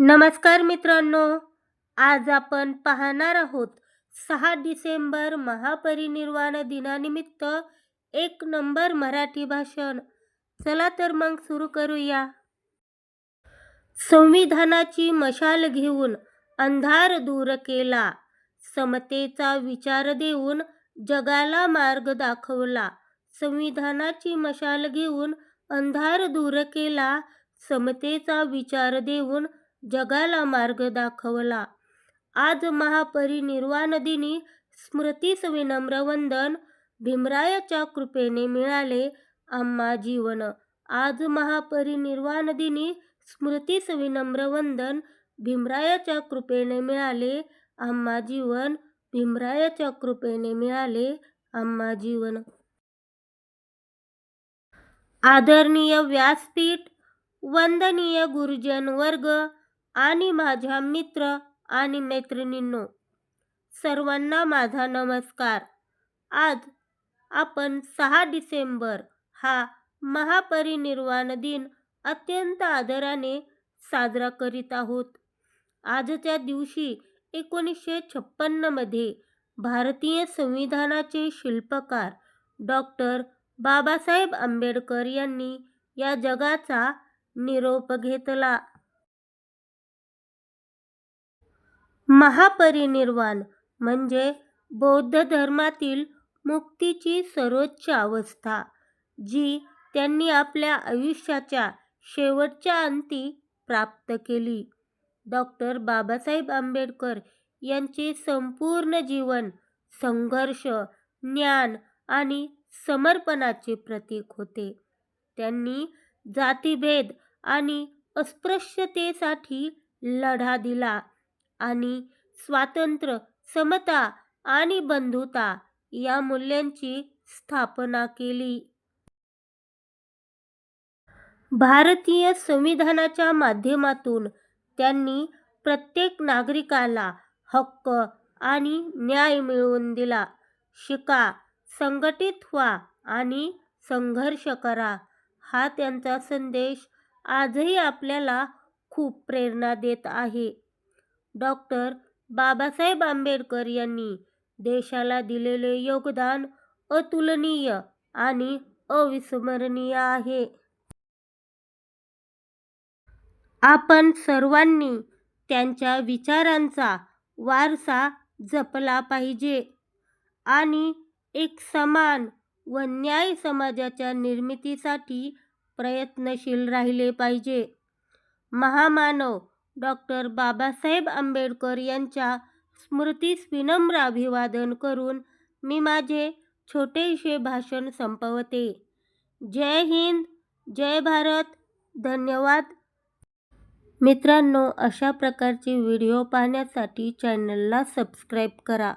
नमस्कार मित्रांनो आज आपण पाहणार आहोत सहा डिसेंबर महापरिनिर्वाण दिनानिमित्त एक नंबर मराठी भाषण. चला तर मग सुरू करूया. संविधानाची मशाल घेऊन अंधार दूर केला. समतेचा विचार देऊन जगाला मार्ग दाखवला. संविधानाची मशाल घेऊन अंधार दूर केला. समतेचा विचार देऊन जगाला मार्ग दाखवला. आज महापरिनिर्वाण दिनी स्मृतीस विनम्र वंदन भीमरायाच्या कृपेने मिळाले आम्हा जीवन. आज महापरिनिर्वाण दिनी स्मृतीस विनम्र वंदन भीमरायाच्या कृपेने मिळाले आम्हा जीवन भीमरायाच्या कृपेने मिळाले आम्हा जीवन. आदरणीय व्यासपीठ वंदनीय गुरुजन वर्ग आणि माझ्या मित्र आणि मैत्रिणींनो सर्वांना माझा नमस्कार. आज आपण सहा डिसेंबर हा महापरिनिर्वाण दिन अत्यंत आदराने साजरा करीत आहोत. आजच्या दिवशी एकोणीसशे छप्पन्नमध्ये भारतीय संविधानाचे शिल्पकार डॉक्टर बाबासाहेब आंबेडकर यांनी या जगाचा निरोप घेतला. महापरिनिर्वाण म्हणजे बौद्ध धर्मातील मुक्तीची सर्वोच्च अवस्था जी त्यांनी आपल्या आयुष्याच्या शेवटच्या अंती प्राप्त केली. डॉक्टर बाबासाहेब आंबेडकर यांचे संपूर्ण जीवन संघर्ष ज्ञान आणि समर्पणाचे प्रतीक होते. त्यांनी जातीभेद आणि अस्पृश्यतेसाठी लढा दिला. आणि स्वातंत्र्य समता आणि बंधुता या मूल्यांची स्थापना केली. भारतीय संविधानाच्या माध्यमातून त्यांनी प्रत्येक नागरिकाला हक्क आणि न्याय मिळवून दिला. शिका संघटित व्हा आणि संघर्ष करा हा त्यांचा संदेश आजही आपल्याला खूप प्रेरणा देत आहे. डॉक्टर बाबासाहेब आंबेडकर यांनी देशाला दिलेले योगदान अतुलनीय आणि अविस्मरणीय आहे. आपण सर्वांनी त्यांच्या विचारांचा वारसा जपला पाहिजे आणि एक समान व न्याय समाजाच्या निर्मितीसाठी प्रयत्नशील राहिले पाहिजे. महामानव डॉक्टर बाबासाहेब आंबेडकर यांच्या स्मृतीस विनम्र अभिवादन करून मी माझे छोटेसे भाषण संपवते. जय हिंद जय भारत. धन्यवाद. मित्रांनो अशा प्रकारचे व्हिडिओ पाहण्यासाठी चॅनलला सबस्क्राईब करा.